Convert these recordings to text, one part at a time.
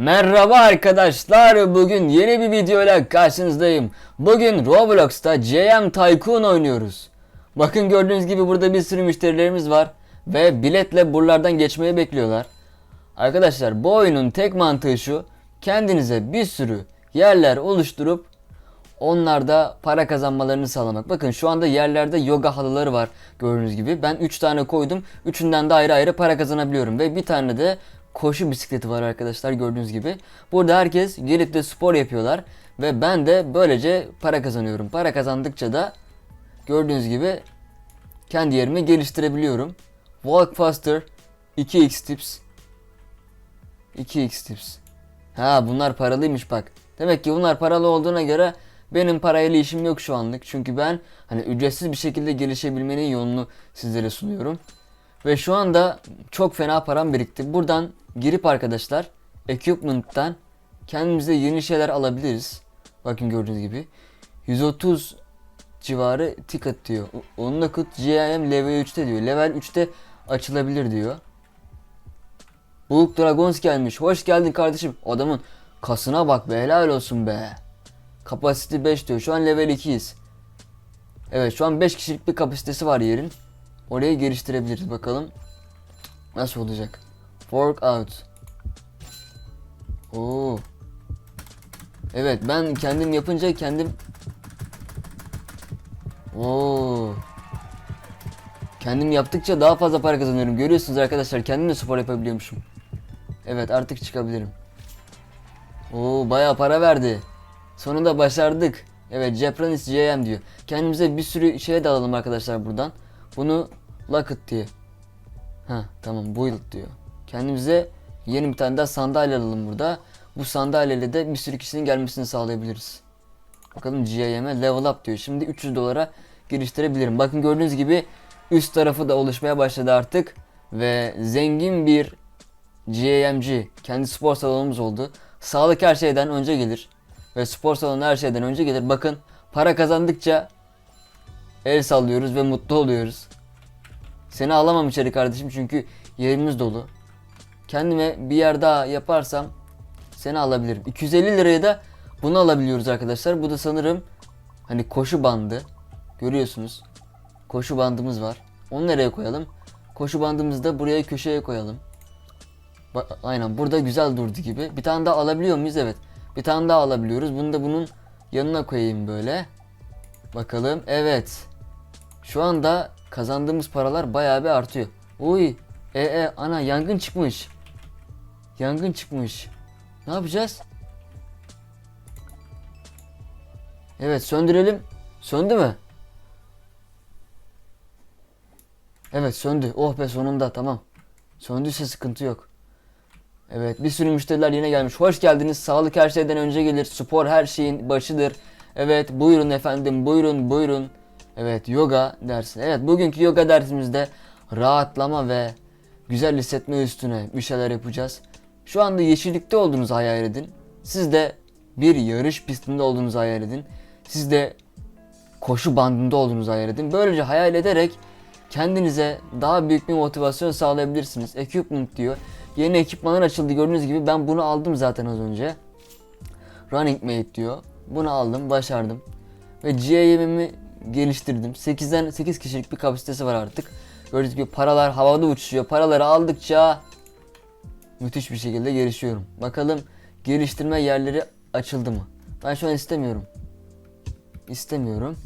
Merhaba arkadaşlar. Bugün yeni bir videoyla karşınızdayım. Bugün Roblox'ta JM Tycoon oynuyoruz. Bakın gördüğünüz gibi burada bir sürü müşterilerimiz var ve biletle buralardan geçmeyi bekliyorlar. Arkadaşlar bu oyunun tek mantığı şu. Kendinize bir sürü yerler oluşturup onlarda para kazanmalarını sağlamak. Bakın şu anda yerlerde yoga halıları var gördüğünüz gibi. Ben 3 tane koydum. Üçünden de ayrı ayrı para kazanabiliyorum. Ve bir tane de koşu bisikleti var arkadaşlar gördüğünüz gibi. Burada herkes gelip de spor yapıyorlar. Ve ben de böylece para kazanıyorum. Para kazandıkça da gördüğünüz gibi kendi yerimi geliştirebiliyorum. Walk faster 2x tips 2x tips. Ha bunlar paralıymış bak. Demek ki bunlar paralı olduğuna göre benim parayla işim yok şu anlık. Çünkü ben hani ücretsiz bir şekilde gelişebilmenin yolunu sizlere sunuyorum. Ve şu anda çok fena param birikti. Buradan girip arkadaşlar equipment'tan kendimize yeni şeyler alabiliriz. Bakın gördüğünüz gibi. 130 civarı ticket diyor. O- Onunla kut GIM level 3'te diyor. Level 3'te açılabilir diyor. Buluk Dragons gelmiş. Hoş geldin kardeşim. Adamın kasına bak be helal olsun be. Capacity 5 diyor. Şu an level 2'yiz. Evet şu an 5 kişilik bir kapasitesi var yerin. Orayı geliştirebiliriz bakalım. Nasıl olacak? Work out. Oo. Evet ben kendim yapınca kendim Oo. Kendim yaptıkça daha fazla para kazanıyorum. Görüyorsunuz arkadaşlar kendim de spor yapabiliyormuşum. Evet artık çıkabilirim. Oo bayağı para verdi. Sonunda başardık. Evet Japanese JM diyor. Kendimize bir sürü şey de alalım arkadaşlar buradan. Bunu Locket diye. Ha tamam build diyor. Kendimize yeni bir tane daha sandalye alalım burada. Bu sandalyeyle de bir sürü kişinin gelmesini sağlayabiliriz. Bakalım GIM'e level up diyor. Şimdi 300 dolara geliştirebilirim. Bakın gördüğünüz gibi üst tarafı da oluşmaya başladı artık. Ve zengin bir GAMG kendi spor salonumuz oldu. Sağlık her şeyden önce gelir. Ve spor salonu her şeyden önce gelir. Bakın para kazandıkça el sallıyoruz ve mutlu oluyoruz. Seni alamam içeri kardeşim çünkü yerimiz dolu. Kendime bir yer daha yaparsam seni alabilirim. 250 liraya da bunu alabiliyoruz arkadaşlar. Bu da sanırım hani koşu bandı. Görüyorsunuz. Koşu bandımız var. Onu nereye koyalım? Koşu bandımızı da buraya köşeye koyalım. Bak, aynen burada güzel durdu gibi. Bir tane daha alabiliyor muyuz? Evet. Bir tane daha alabiliyoruz. Bunu da bunun yanına koyayım böyle. Bakalım. Evet. Şu anda kazandığımız paralar bayağı bir artıyor. Uy. E e ana yangın çıkmış. Yangın çıkmış. Ne yapacağız? Evet söndürelim. Söndü mü? Evet söndü. Oh be sonunda tamam. Söndüyse sıkıntı yok. Evet bir sürü müşteriler yine gelmiş. Hoş geldiniz. Sağlık her şeyden önce gelir. Spor her şeyin başıdır. Evet buyurun efendim buyurun buyurun. Evet yoga dersi. Evet bugünkü yoga dersimizde rahatlama ve güzel hissetme üstüne bir şeyler yapacağız. Şu anda yeşillikte olduğunuzu hayal edin. Siz de bir yarış pistinde olduğunuzu hayal edin. Siz de koşu bandında olduğunuzu hayal edin. Böylece hayal ederek kendinize daha büyük bir motivasyon sağlayabilirsiniz. Equipment diyor. Yeni ekipmanlar açıldı gördüğünüz gibi ben bunu aldım zaten az önce. Running Mate diyor. Bunu aldım, başardım. Ve GAM'imi geliştirdim. 8'den 8 kişilik bir kapasitesi var artık. Gördüğünüz gibi paralar havada uçuşuyor. Paraları aldıkça müthiş bir şekilde gelişiyorum. Bakalım geliştirme yerleri açıldı mı? Ben şu an istemiyorum. İstemiyorum.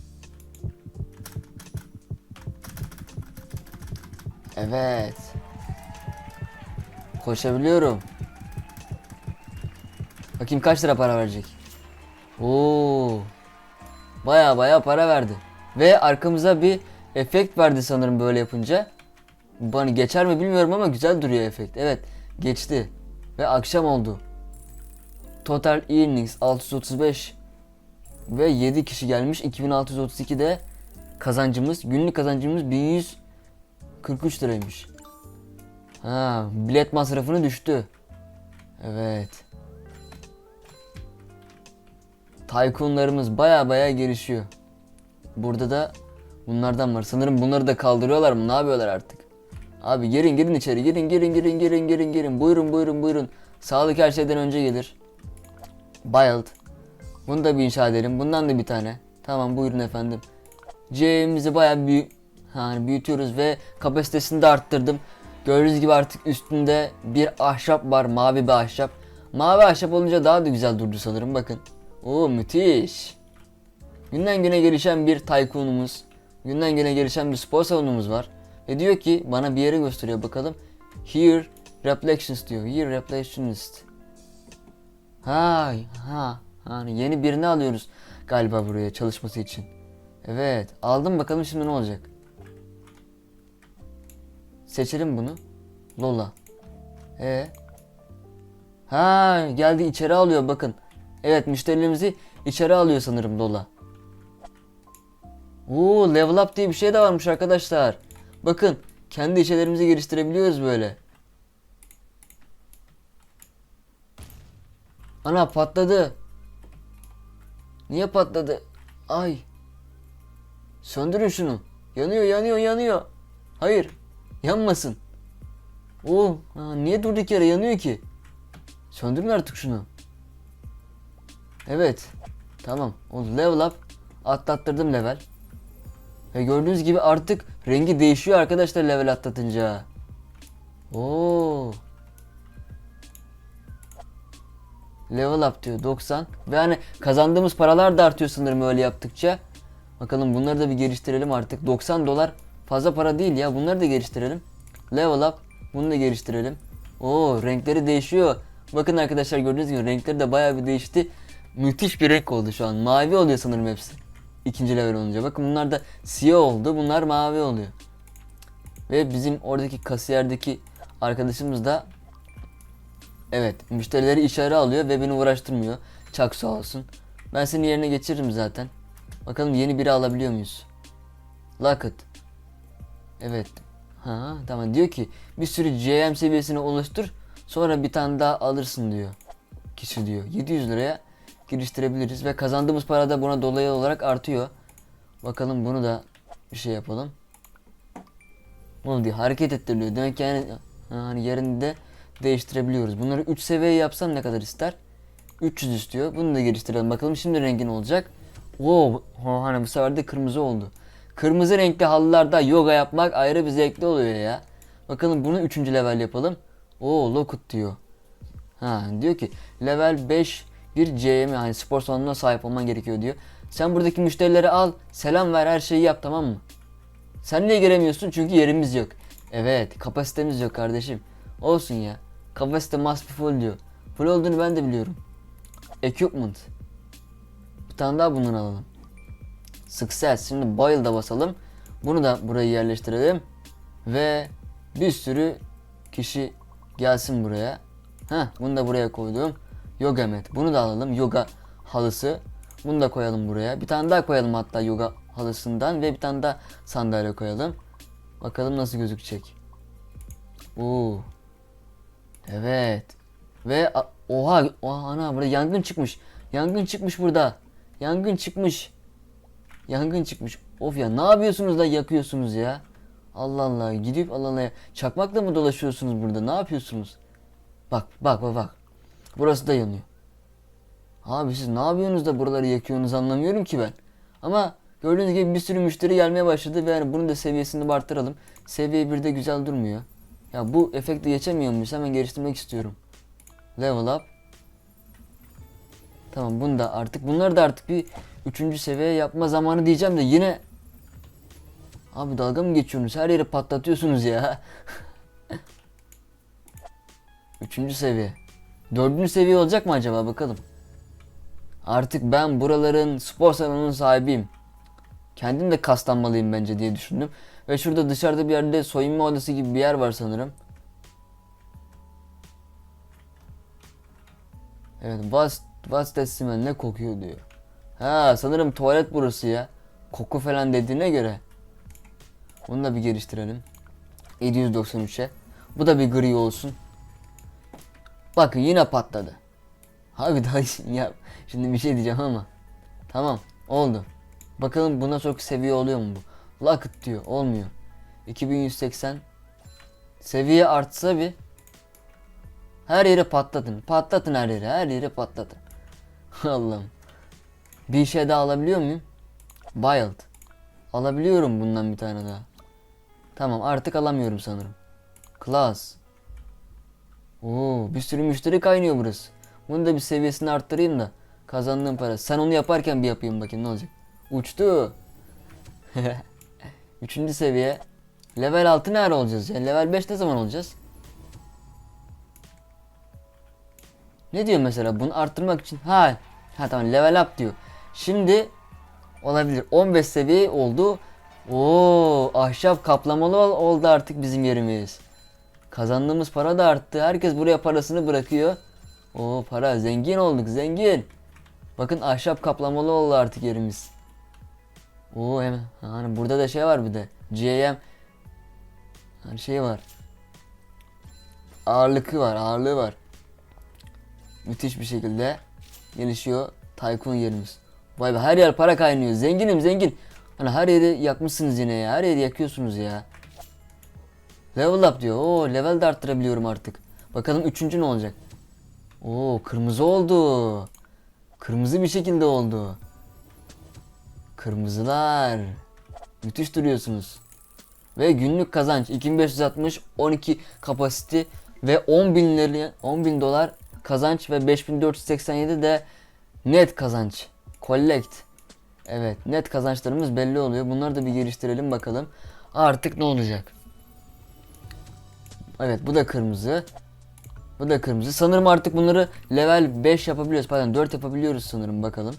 Evet. Koşabiliyorum. Bakayım kaç lira para verecek. Oo. Baya baya para verdi. Ve arkamıza bir efekt verdi sanırım böyle yapınca. Bana geçer mi bilmiyorum ama güzel duruyor efekt. Evet geçti. Ve akşam oldu. Total earnings 635 ve 7 kişi gelmiş. 2632 de kazancımız, günlük kazancımız 1143 liraymış. Ha, bilet masrafını düştü. Evet. Tycoonlarımız baya baya gelişiyor. Burada da bunlardan var. Sanırım bunları da kaldırıyorlar mı? Ne yapıyorlar artık? Abi girin girin içeri. Girin girin girin girin girin girin. Buyurun buyurun buyurun. Sağlık her şeyden önce gelir. Build. Bunu da bir inşa edelim. Bundan da bir tane. Tamam buyurun efendim. C'mizi bayağı büyü yani büyütüyoruz ve kapasitesini de arttırdım. Gördüğünüz gibi artık üstünde bir ahşap var. Mavi bir ahşap. Mavi ahşap olunca daha da güzel durdu sanırım. Bakın. Oo müthiş. Günden güne gelişen bir tycoon'umuz. Günden güne gelişen bir spor salonumuz var. Ve diyor ki bana bir yere gösteriyor bakalım. Here reflections diyor. Here reflections. Ha ha. Hani yeni birini alıyoruz galiba buraya çalışması için. Evet. Aldım bakalım şimdi ne olacak. Seçelim bunu. Lola. E. Ha geldi içeri alıyor bakın. Evet müşterilerimizi içeri alıyor sanırım Lola. Oo level up diye bir şey de varmış arkadaşlar. Bakın kendi içelerimizi geliştirebiliyoruz böyle. Ana patladı. Niye patladı? Ay. Söndürün şunu. Yanıyor yanıyor yanıyor. Hayır. Yanmasın. Oo, ha, niye durduk yere yanıyor ki? Söndürün artık şunu. Evet. Tamam. Oldu. Level up. Atlattırdım level. Ve gördüğünüz gibi artık rengi değişiyor arkadaşlar level atlatınca. Oo. Level up diyor 90. Ve hani kazandığımız paralar da artıyor sanırım öyle yaptıkça. Bakalım bunları da bir geliştirelim artık. 90 dolar fazla para değil ya. Bunları da geliştirelim. Level up. Bunu da geliştirelim. Oo renkleri değişiyor. Bakın arkadaşlar gördüğünüz gibi renkleri de bayağı bir değişti. Müthiş bir renk oldu şu an. Mavi oluyor sanırım hepsi. İkinci level olunca. Bakın bunlar da siyah oldu. Bunlar mavi oluyor. Ve bizim oradaki kasiyerdeki arkadaşımız da Evet müşterileri içeri alıyor ve beni uğraştırmıyor. Çok sağ olsun. Ben senin yerine geçiririm zaten. Bakalım yeni biri alabiliyor muyuz? Locket. Evet. Ha tamam diyor ki bir sürü GM seviyesine oluştur. Sonra bir tane daha alırsın diyor. Kişi diyor. 700 liraya geliştirebiliriz ve kazandığımız para da buna dolayı olarak artıyor. Bakalım bunu da bir şey yapalım. Bunu diyor hareket ettiriliyor. Demek yani hani yerinde değiştirebiliyoruz. Bunları 3 seviye yapsam ne kadar ister? 300 istiyor. Bunu da geliştirelim. Bakalım şimdi rengi ne olacak? Oo, hani bu sefer de kırmızı oldu. Kırmızı renkli halılarda yoga yapmak ayrı bir zevkli oluyor ya. Bakalım bunu 3. level yapalım. Oo Lockwood diyor. Ha diyor ki level 5 bir CM yani spor salonuna sahip olman gerekiyor diyor. Sen buradaki müşterileri al, selam ver, her şeyi yap tamam mı? Sen niye gelemiyorsun? Çünkü yerimiz yok. Evet, kapasitemiz yok kardeşim. Olsun ya. Kapasite must be full diyor. Full olduğunu ben de biliyorum. Equipment. Bir tane daha bundan alalım. Success. Şimdi Boil'da basalım. Bunu da buraya yerleştirelim. Ve bir sürü kişi gelsin buraya. Heh, bunu da buraya koydum. Yoga mat. Bunu da alalım. Yoga halısı. Bunu da koyalım buraya. Bir tane daha koyalım hatta yoga halısından ve bir tane daha sandalye koyalım. Bakalım nasıl gözükecek. Oo. Evet. Ve oha, oha ana burada yangın çıkmış. Yangın çıkmış burada. Yangın çıkmış. Yangın çıkmış. Of ya ne yapıyorsunuz da yakıyorsunuz ya? Allah Allah gidip Allah Allah çakmakla mı dolaşıyorsunuz burada? Ne yapıyorsunuz? Bak bak bak bak. Burası da yanıyor. Abi siz ne yapıyorsunuz da buraları yakıyorsunuz anlamıyorum ki ben. Ama gördüğünüz gibi bir sürü müşteri gelmeye başladı ve yani bunun da seviyesini arttıralım. Seviye 1'de güzel durmuyor. Ya bu efekti geçemiyor muyuz? Hemen geliştirmek istiyorum. Level up. Tamam bunu da artık bunları da artık bir üçüncü seviye yapma zamanı diyeceğim de yine Abi dalga mı geçiyorsunuz? Her yeri patlatıyorsunuz ya. Üçüncü seviye. Dördüncü seviye olacak mı acaba bakalım. Artık ben buraların spor salonunun sahibiyim. Kendim de kaslanmalıyım bence diye düşündüm. Ve şurada dışarıda bir yerde soyunma odası gibi bir yer var sanırım. Evet, that smell? ne kokuyor diyor. Ha sanırım tuvalet burası ya. Koku falan dediğine göre. Onu da bir geliştirelim. 793'e. Bu da bir gri olsun. Bakın yine patladı. Abi daha ya şimdi bir şey diyeceğim ama. Tamam oldu. Bakalım buna çok seviye oluyor mu bu? Locket diyor olmuyor. 2180 seviye artsa bir Her yeri patlatın. Patlatın her yeri. Her yeri patlatın. Allah'ım. Bir şey daha alabiliyor muyum? Wild. Alabiliyorum bundan bir tane daha. Tamam artık alamıyorum sanırım. Class. Oo, bir sürü müşteri kaynıyor burası. Bunu da bir seviyesini arttırayım da kazandığım para. Sen onu yaparken bir yapayım bakayım ne olacak. Uçtu. Üçüncü seviye. Level 6 nerede olacağız ya? Level 5 ne zaman olacağız? Ne diyor mesela bunu arttırmak için? Ha, ha tamam level up diyor. Şimdi olabilir. 15 seviye oldu. Oo, ahşap kaplamalı ol- oldu artık bizim yerimiz. Kazandığımız para da arttı. Herkes buraya parasını bırakıyor. Oo para zengin olduk zengin. Bakın ahşap kaplamalı oldu artık yerimiz. Oo hemen hani burada da şey var bir de. GM hani şey var. Ağırlığı var, ağırlığı var. Müthiş bir şekilde gelişiyor Tycoon yerimiz. Vay be her yer para kaynıyor. Zenginim zengin. Hani her yeri yakmışsınız yine ya. Her yeri yakıyorsunuz ya. Level up diyor. Oo level de arttırabiliyorum artık. Bakalım üçüncü ne olacak? Oo kırmızı oldu. Kırmızı bir şekilde oldu. Kırmızılar. Müthiş duruyorsunuz. Ve günlük kazanç 2560 12 kapasite ve 10 bin lira 10 bin dolar kazanç ve 5487 de net kazanç. Collect. Evet net kazançlarımız belli oluyor. Bunları da bir geliştirelim bakalım. Artık ne olacak? Evet bu da kırmızı. Bu da kırmızı. Sanırım artık bunları level 5 yapabiliyoruz. Pardon 4 yapabiliyoruz sanırım bakalım.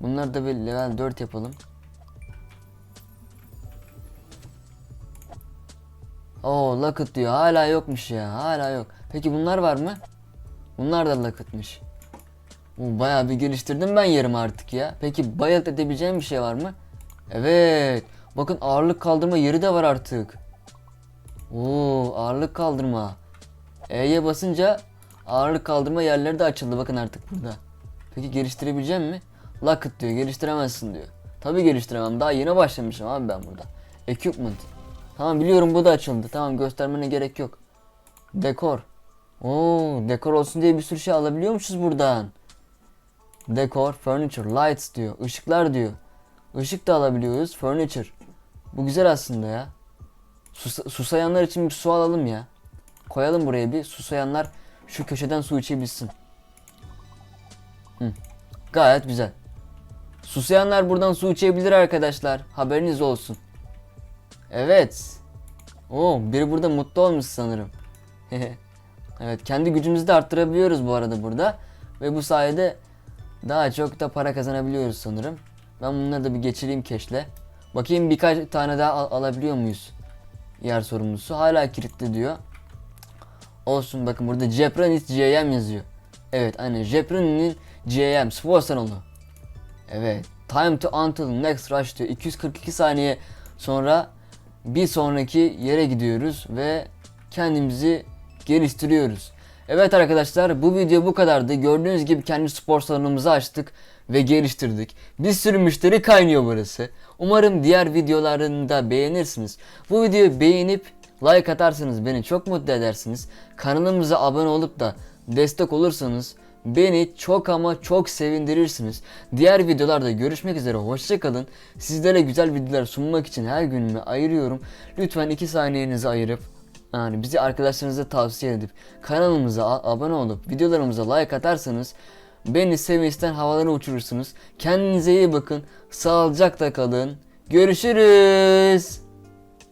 Bunları da bir level 4 yapalım. Oo Locket diyor. Hala yokmuş ya. Hala yok. Peki bunlar var mı? Bunlar da Locket'mış. Oo, bayağı bir geliştirdim ben yerimi artık ya. Peki bayat edebileceğim bir şey var mı? Evet. Bakın ağırlık kaldırma yeri de var artık. Oo ağırlık kaldırma. E'ye basınca ağırlık kaldırma yerleri de açıldı bakın artık burada. Peki geliştirebileceğim mi? Locket diyor geliştiremezsin diyor. Tabi geliştiremem daha yeni başlamışım abi ben burada. Equipment. Tamam biliyorum bu da açıldı. Tamam göstermene gerek yok. Dekor. Oo dekor olsun diye bir sürü şey alabiliyormuşuz buradan. Dekor, furniture, lights diyor. Işıklar diyor. Işık da alabiliyoruz. Furniture. Bu güzel aslında ya. Sus- susayanlar için bir su alalım ya. Koyalım buraya bir. Susayanlar şu köşeden su içebilsin. Hı. Gayet güzel. Susayanlar buradan su içebilir arkadaşlar. Haberiniz olsun. Evet. Oo, biri burada mutlu olmuş sanırım. evet, kendi gücümüzü de arttırabiliyoruz bu arada burada. Ve bu sayede daha çok da para kazanabiliyoruz sanırım. Ben bunları da bir geçireyim keşle. Bakayım birkaç tane daha al- alabiliyor muyuz? Yer sorumlusu. Hala kilitli diyor. Olsun bakın burada Jepranis GM yazıyor. Evet aynen Jepranis'in GM spor salonu. Evet. Time to until next rush diyor. 242 saniye sonra bir sonraki yere gidiyoruz ve kendimizi geliştiriyoruz. Evet arkadaşlar bu video bu kadardı. Gördüğünüz gibi kendi spor salonumuzu açtık ve geliştirdik. Bir sürü müşteri kaynıyor burası. Umarım diğer videolarını da beğenirsiniz. Bu videoyu beğenip like atarsanız beni çok mutlu edersiniz. Kanalımıza abone olup da destek olursanız beni çok ama çok sevindirirsiniz. Diğer videolarda görüşmek üzere hoşçakalın. Sizlere güzel videolar sunmak için her günümü ayırıyorum. Lütfen 2 saniyenizi ayırıp yani bizi arkadaşlarınıza tavsiye edip kanalımıza abone olup videolarımıza like atarsanız beni sevinçten havalara uçurursunuz. Kendinize iyi bakın. Sağlıcakla kalın. Görüşürüz.